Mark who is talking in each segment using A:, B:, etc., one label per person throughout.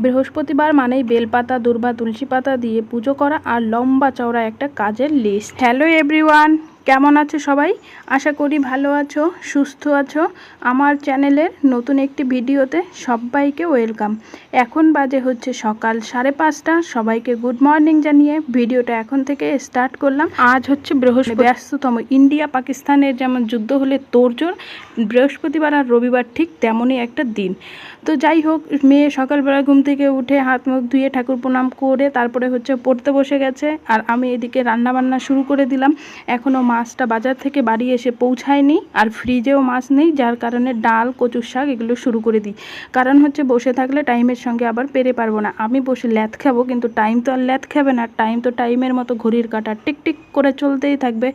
A: বৃহস্পতিবার মানেই বেলপাতা, দুর্বা, তুলসী পাতা দিয়ে পুজো করা আর লম্বা চওড়া একটা কাজের লিস্ট হ্যালো এভরিওয়ান কেমন আছো সবাই? আশা করি ভালো আছো সুস্থ আছো। আমার চ্যানেলের নতুন একটি ভিডিওতে সবাইকে ওয়েলকাম। এখন বাজে হচ্ছে সকাল সাড়ে পাঁচটা। সবাইকে গুড মর্নিং জানিয়ে ভিডিওটা এখন থেকে স্টার্ট করলাম। আজ হচ্ছে বৃহস্পতি ব্যস্ততম ইন্ডিয়া পাকিস্তানের যেমন যুদ্ধ হলে তোড়জোড় বৃহস্পতিবার আর রবিবার ঠিক তেমনই একটা দিন। তো যাই হোক মেয়ে সকালবেলা ঘুম থেকে উঠে হাত মুখ ধুয়ে ঠাকুর প্রণাম করে তারপরে হচ্ছে পড়তে বসে গেছে। আর আমি এদিকে রান্না বান্না শুরু করে দিলাম। এখনও মাছটা বাজার থেকে বাড়ি এসে পৌঁছায়নি আর ফ্রিজেও মাছ নেই, যার কারণে ডাল, কচুর শাক এগুলো শুরু করে দিই। কারণ হচ্ছে বসে থাকলে টাইমের সঙ্গে আবার পেরে পারব না। আমি বসে ল্যাথ খাব, কিন্তু টাইম তো আর ল্যাথ খাবে না। টাইম তো টাইমের মতো ঘড়ির কাটা টিক টিক করে চলতেই থাকবে।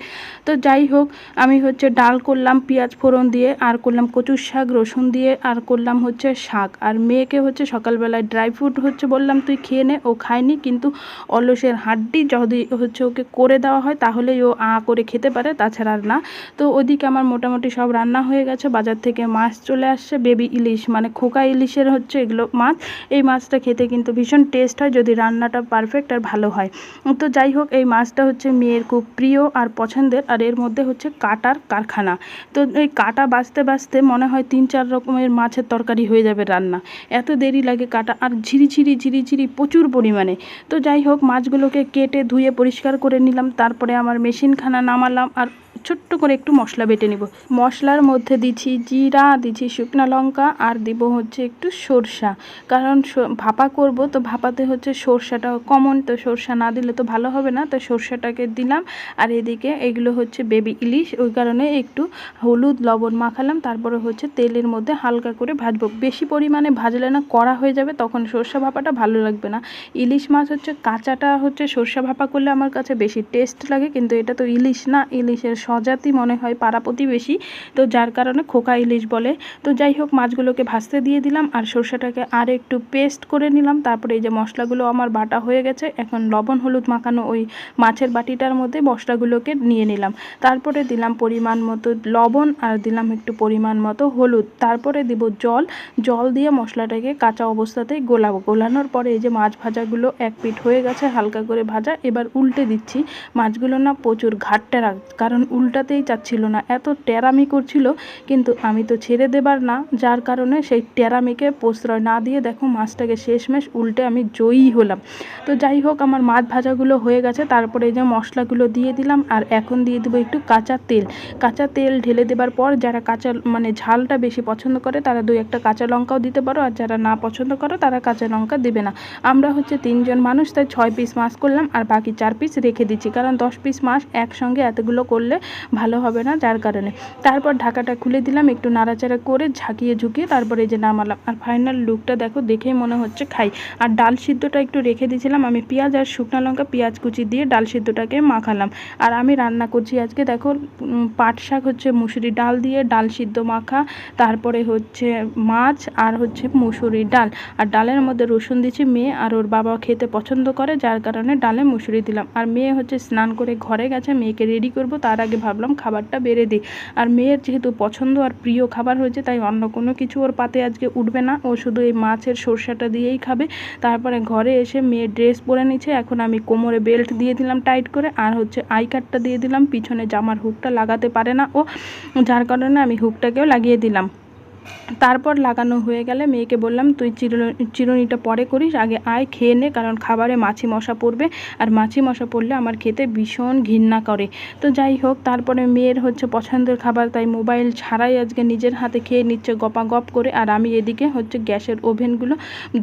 A: তো যাই হোক, আমি হচ্ছে ডাল করলাম, পেঁয়াজ ফোড়ন দিয়ে, আর করলাম কচুর শাক, রসুন দিয়ে, আর করলাম হচ্ছে শাক। আর মেয়েকে হচ্ছে সকালবেলায় ড্রাই ফ্রুট হচ্ছে বললাম, তুই খেয়ে নে। ও খায়নি, কিন্তু অলসের হাড্ডি যদি হচ্ছে ওকে করে দেওয়া হয়, তাহলেই ও আ করে খেতে পারে, তাছাড়া আর না। তো ওদিকে আমার মোটামুটি সব রান্না হয়ে গেছে, বাজার থেকে মাছ চলে আসছে, বেবি ইলিশ মানে খোকা ইলিশের হচ্ছে এগুলো মাছ। এই মাছটা খেতে কিন্তু ভীষণ টেস্ট হয়, যদি রান্নাটা পারফেক্ট আর ভালো হয়। তো যাই হোক, এই মাছটা হচ্ছে মেয়ের খুব প্রিয় আর পছন্দের, আর এর মধ্যে হচ্ছে কাটার কারখানা। তো এই কাটা বাঁচতে বাঁচতে মনে হয় তিন চার রকমের মাছের তরকারি হয়ে যাবে রান্না। এত দেরি লাগে কাটা, আর ঝিরিঝিরি ঝিরিঝিরি প্রচুর পরিমাণে। তো যাই হোক, মাছগুলোকে কেটে ধুয়ে পরিষ্কার করে নিলাম, তারপরে আমার মেশিনখানা নামালাম। আর ছোট্ট করে একটু মশলা বেটে নিব। মশলার মধ্যে দিচ্ছি জিরা, দিচ্ছি শুকনা লঙ্কা আর দিব হচ্ছে একটু সরষা। কারণ ভাপা করব তো ভাপাতে হচ্ছে সরষাটা কমন তো সরষা না দিলে তো ভালো হবে না। তো সরষাটাকে দিলাম। আর এদিকে এগুলো হচ্ছে বেবি ইলিশ, ওই কারণে একটু হলুদ, লবণ মাখালাম। তারপরে হচ্ছে তেলের মধ্যে হালকা করে ভাজবো। বেশি পরিমাণে ভাজলে না কড়া হয়ে যাবে, তখন সর্ষে ভাপাটা ভালো লাগবে না। ইলিশ মাছ হচ্ছে কাঁচাটা হচ্ছে সর্ষে ভাপা করলে আমার কাছে বেশি টেস্ট লাগে, কিন্তু এটা তো ইলিশ না, ইলিশের স্বজাতি মনে হয় পাড়া প্রতিবেশী। তো যার কারণে খোকা ইলিশ বলে। তো যাই হোক, মাছগুলোকে ভাজতে দিয়ে দিলাম আর সর্ষেটাকে আর একটু পেস্ট করে নিলাম। তারপরে এই যে মশলাগুলো আমার বাটা হয়ে গেছে, এখন লবণ, হলুদ মাখানো ওই মাছের বাটিটার মধ্যে মশলাগুলোকে নিয়ে নিলাম। তারপরে দিলাম পরিমাণ মতো লবণ আর দিলাম একটু পরিমাণ মতো হলুদ। তারপরে দিব জল। জল দিয়ে মশলাটাকে কাঁচা অবস্থাতেই গোলাবো গোলানোর পরে এই যে মাছ ভাজাগুলো এক পিঠ হয়ে গেছে, হালকা করে ভাজা। এবার উল্টে দিচ্ছি। মাছগুলো না প্রচুর ঘাটতে রাখ, কারণ উল্টাতেই চাচ্ছিল না। এত টেরামি করছিল, কিন্তু আমি তো ছেড়ে দেবার না। যার কারণে সেই টেরামিকে প্রশ্রয় না দিয়ে দেখো মাছটাকে শেষমেশ উল্টে আমি জয়ী হলাম। তো যাই হোক, আমার মাছ ভাজাগুলো হয়ে গেছে। তারপরে এই যে মশলাগুলো দিয়ে দিলাম, আর এখন দিয়ে দেবো একটু কাঁচা তেল। কাঁচা তেল ঢেলে দেবার পর যারা কাঁচা মানে ঝালটা বেশি পছন্দ করে, তারা দুই একটা কাঁচা লঙ্কাও দিতে পারো, আর যারা না পছন্দ করো, তারা কাঁচা লঙ্কা দেবে না। আমরা হচ্ছে তিনজন মানুষ, তাই ছয় পিস মাছ করলাম, আর বাকি চার পিস রেখে দিচ্ছি। কারণ দশ পিস মাছ একসঙ্গে এতগুলো করলে ভালো হবে না যার কারণে। তারপর ঢাকাটা খুলে দিলাম, একটু নাড়াচাড়া করে ঝাঁকিয়ে ঝুঁকিয়ে তারপরে এই যে নামালাম। আর ফাইনাল লুকটা দেখো, দেখেই মনে হচ্ছে খাই। আর ডাল সিদ্ধটা একটু রেখে দিয়েছিলাম, আমি পেঁয়াজ আর শুকনো লঙ্কা পেঁয়াজ কুচি দিয়ে ডাল সিদ্ধটাকে মাখালাম। আর আমি রান্না করছি আজকে দেখো পাট শাক হচ্ছে মুসুরি ডাল দিয়ে, ডাল সিদ্ধ মাখা, তারপরে হচ্ছে মাছ আর হচ্ছে মুসুরি ডাল। আর ডালের মধ্যে রসুন দিচ্ছি মেয়ে আর ওর বাবা খেতে পছন্দ করে, যার কারণে ডালে মুসুরি দিলাম। আর মেয়ে হচ্ছে স্নান করে ঘরে গেছে, মেয়েকে রেডি করব, তার আগে ভাবলাম খাবারটা বেড়ে দিই। আর মেয়ের যেহেতু পছন্দ আর প্রিয় খাবার হয়েছে, তাই অন্য কোনো কিছু ওর পাতে আজকে উঠবে না। ও শুধু এই মাছের সর্ষাটা দিয়েই খাবে। তারপরে ঘরে এসে মেয়ে ড্রেস পরে নিচ্ছে। এখন আমি কোমরে বেল্ট দিয়ে দিলাম টাইট করে। আর হচ্ছে আই কার্ডটা দিয়ে দিলাম। পিছনে জামার হুকটা লাগাতে পারে না ও। যার কারণে আমি হুকটাকেও লাগিয়ে দিলাম। তারপর লাগানো হয়ে গেলে মেয়েকে বললাম, তুই চিরুনি, চিরুনিটা পরে করিস, আগে আয়, খেয়ে নে, কারণ খাবারে মাছি মশা পড়বে, আর মাছি মশা পড়লে আমার খেতে ভীষণ ঘৃণা করে। তো যাই হোক, তারপরে মেয়ের হচ্ছে পছন্দের খাবার, তাই মোবাইল ছাড়াই আজকে নিজের হাতে খেয়ে নিচ্ছে গপা গপ করে, আর আমি এদিকে হচ্ছে গ্যাসের ওভেনগুলো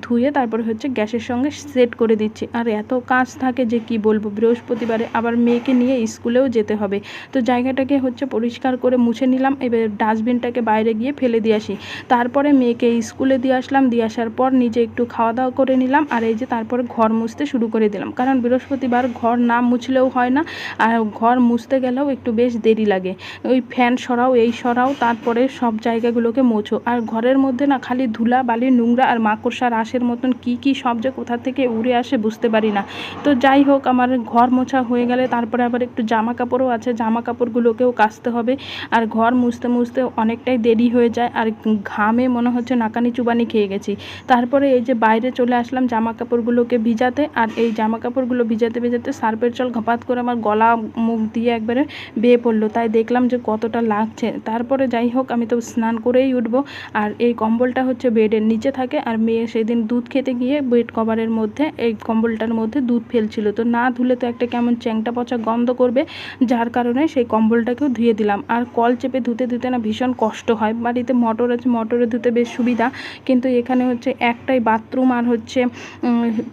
A: ধুয়ে তারপরে হচ্ছে গ্যাসের সঙ্গে সেট করে দিচ্ছি। আর এত কাজ থাকে যে কি বলব, বৃহস্পতিবারে আবার মেয়েকে নিয়ে স্কুলেও যেতে হবে। তো জায়গাটাকে হচ্ছে পরিষ্কার করে মুছে নিলাম, এবার ডাস্টবিনটাকে বাইরে গিয়ে ফেলে দিয়ে আসি। তারপরে মেয়েকে স্কুলে দিয়ে আসলাম, দিয়ে আসার পর নিজে একটু খাওয়া দাওয়া করে নিলাম আর এই যে তারপরে ঘর মুছতে শুরু করে দিলাম। কারণ বৃহস্পতিবার ঘর না মুছলেও হয় না আর ঘর মুছতে গেলেও একটু বেশ দেরি লাগে। ওই ফ্যান সরাও, এই সরাও, তারপরে সব জায়গাগুলোকে মোছো। আর ঘরের মধ্যে না খালি ধুলা, বালি, নোংরা আর মাকড়সার আশের মতন কি কি সব যে কোথা থেকে উড়ে আসে বুঝতে পারি না। তো যাই হোক, আমার ঘর মোছা হয়ে গেলে তারপরে আবার একটু জামা কাপড়ও আছে। জামা কাপড়গুলোকেও কাচতে হবে। আর ঘর মুছতে মুছতে অনেকটাই দেরি হয়ে যায়। আর ঘামে মনে হচ্ছে নাকানি চুবানি খেয়ে গেছি। তারপরে এই যে বাইরে চলে আসলাম জামা কাপড়গুলোকে ভিজাতে, আর এই জামা কাপড়গুলো ভিজাতে ভিজাতে সার্পের জল ঘপাত করে আমার গলা মুখ দিয়ে একবারে বেয়ে পড়ল। তাই দেখলাম যে কতটা লাগছে। তারপরে যাই হোক, আমি তো স্নান করেই উঠবো। আর এই কম্বলটা হচ্ছে বেডের নিচে থাকে, আর মেয়ে সেদিন দুধ খেতে গিয়ে বেড কভারের মধ্যে, এই কম্বলটার মধ্যে দুধ ফেলছিল। তো না ধুলে তো একটা কেমন চ্যাংটা পচা গন্ধ করবে, যার কারণে সেই কম্বলটাকেও ধুয়ে দিলাম। আর কল চেপে ধুতে ধুতে না ভীষণ কষ্ট হয়। বাড়িতে মোটর আছে মোটরে ধুতে বেশ সুবিধা। কিন্তু এখানে হচ্ছে একটাই বাথরুম আর হচ্ছে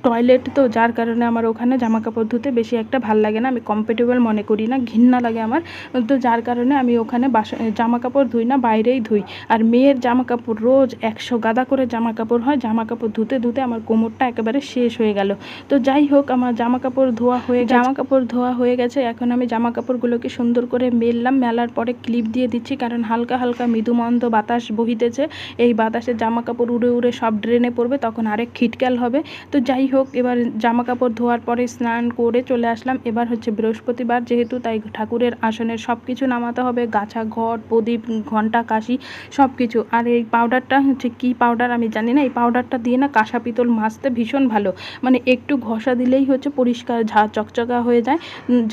A: টয়লেট তো, যার কারণে আমার ওখানে জামা কাপড় ধুতে বেশি একটা ভালো লাগে না। আমি কমফর্টেবল মনে করি না, ঘৃণা লাগে আমার। তো যার কারণে আমি ওখানে বাসা জামা কাপড় ধুই না, বাইরেই ধুই। আর মেয়ের জামা কাপড় রোজ একশো গাদা করে জামা কাপড় হয়। জামা কাপড় ধুতে ধুতে আমার কোমরটা একেবারে শেষ হয়ে গেল। তো যাই হোক, আমার জামা কাপড় ধোয়া হয়ে জামা কাপড় ধোয়া হয়ে গেছে। এখন আমি জামা কাপড়গুলোকে সুন্দর করে মেললাম। মেলার পরে ক্লিপ দিয়ে দিচ্ছি। কারণ হালকা হালকা মৃদুমন্দ বাতাস বহিতেছে। এই বাতাসে জামা কাপড় উড়ে উড়ে সব ড্রেনে পড়বে, তখন আরেক খিটক্যাল হবে। তো যাই হোক, এবার জামা কাপড় ধোয়ার পরে স্নান করে চলে আসলাম। এবার হচ্ছে বৃহস্পতিবার, যেহেতু তাই ঠাকুরের আসনের সব কিছু নামাতে হবে। গাছা ঘট প্রদীপ ঘণ্টা কাশি সব কিছু আর এই পাউডারটা হচ্ছে কি পাউডার আমি জানি না, এই পাউডারটা দিয়ে না কাঁসা পিতল মাজতে ভীষণ ভালো। মানে একটু ঘষা দিলেই হচ্ছে পরিষ্কার ঝা চকচকা হয়ে যায়।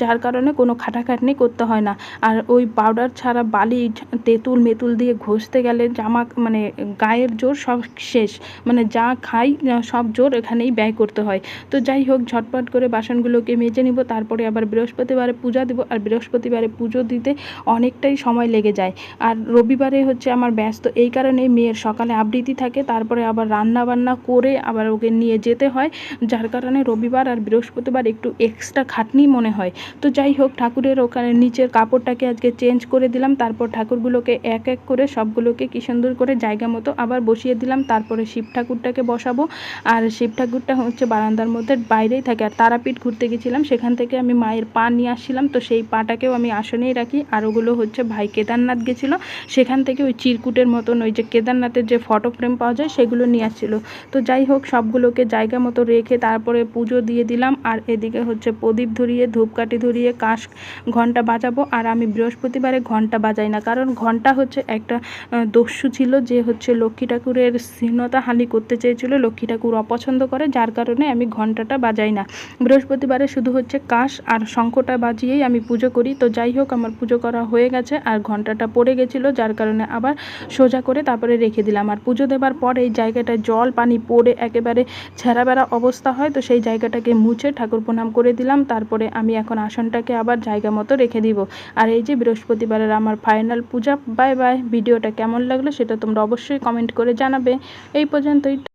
A: যার কারণে কোনো খাটাখাটনি করতে হয় না। আর ওই পাউডার ছাড়া বালি তেঁতুল, মেতুল দিয়ে ঘষতে গেলে জামা মানে গায়ের জোর সব শেষ। মানে যা খাই সব জোর এখানেই ব্যয় করতে হয়। তো যাই হোক, ঝটপট করে বাসনগুলোকে মেজে নিব, তারপরে আবার বৃহস্পতিবারে পূজা দেবো। আর বৃহস্পতিবারে পুজো দিতে অনেকটাই সময় লেগে যায়। আর রবিবারে হচ্ছে আমার ব্যস্ত, এই কারণে মেয়ের সকালে আবৃত্তি থাকে, তারপরে আবার রান্না বান্না করে আবার ওকে নিয়ে যেতে হয়। যার কারণে রবিবার আর বৃহস্পতিবার একটু এক্সট্রা খাটনি মনে হয়। তো যাই হোক, ঠাকুরের ওখানে নিচের কাপড়টাকে আজকে চেঞ্জ করে দিলাম। তারপর ঠাকুরগুলোকে এক এক করে সবগুলোকে কি সুন্দর করে জায়গা মতো আবার বসিয়ে দিলাম। তারপরে শিব ঠাকুরটাকে বসাবো। আর শিব ঠাকুরটা হচ্ছে বারান্দার মধ্যে বাইরেই থাকে। আর তারাপীঠ ঘুরতে গেছিলাম। সেখান থেকে আমি মায়ের পা নিয়ে আসছিলাম। তো সেই পাটাকেও আমি আসনেই রাখি। আর ওগুলো হচ্ছে ভাই কেদারনাথ গেছিল। সেখান থেকে ওই চিরকুটের মতন ওই যে কেদারনাথের যে ফটো ফ্রেম পাওয়া যায় সেগুলো নিয়ে আসছিল। তো যাই হোক সবগুলোকে জায়গা মতো রেখে তারপরে পুজো দিয়ে দিলাম। আর এদিকে হচ্ছে প্রদীপ ধরিয়ে ধূপকাঠি ধরিয়ে কাশ ঘণ্টা বাজাবো। আর আমি বৃহস্পতিবারে ঘণ্টা বাজাই না। কারণ ঘণ্টা হচ্ছে একটা আহ, দস্যু ছিল যে হচ্ছে লক্ষ্মী ঠাকুরের স্নেহতা হানি করতে চেয়েছিল, লক্ষ্মী ঠাকুর অপছন্দ করে, যার কারণে আমি ঘন্টাটা বাজাই না। বৃহস্পতিবারে শুধু হচ্ছে কাশ আর শঙ্খটা বাজিয়েই আমি পুজো করি। তো যাই হোক, আমার পুজো করা হয়ে গেছে আর ঘন্টাটা পড়ে গেছিল, যার কারণে আবার সোজা করে তারপরে রেখে দিলাম। আর পুজো দেবার পর এই জায়গাটায় জল, পানি পড়ে একেবারে ছেঁড়া বেড়া অবস্থা হয়, তো সেই জায়গাটাকে মুছে ঠাকুর প্রণাম করে দিলাম। তারপরে আমি এখন আসনটাকে আবার জায়গা মতো রেখে দিব। আর এই যে বৃহস্পতিবারের আমার ফাইনাল পূজা, বাই বাই। ভিডিওটা কেমন লাগল সেটা তোমরা অবশ্যই কমেন্ট করে জানাবে। এই পর্যন্তই।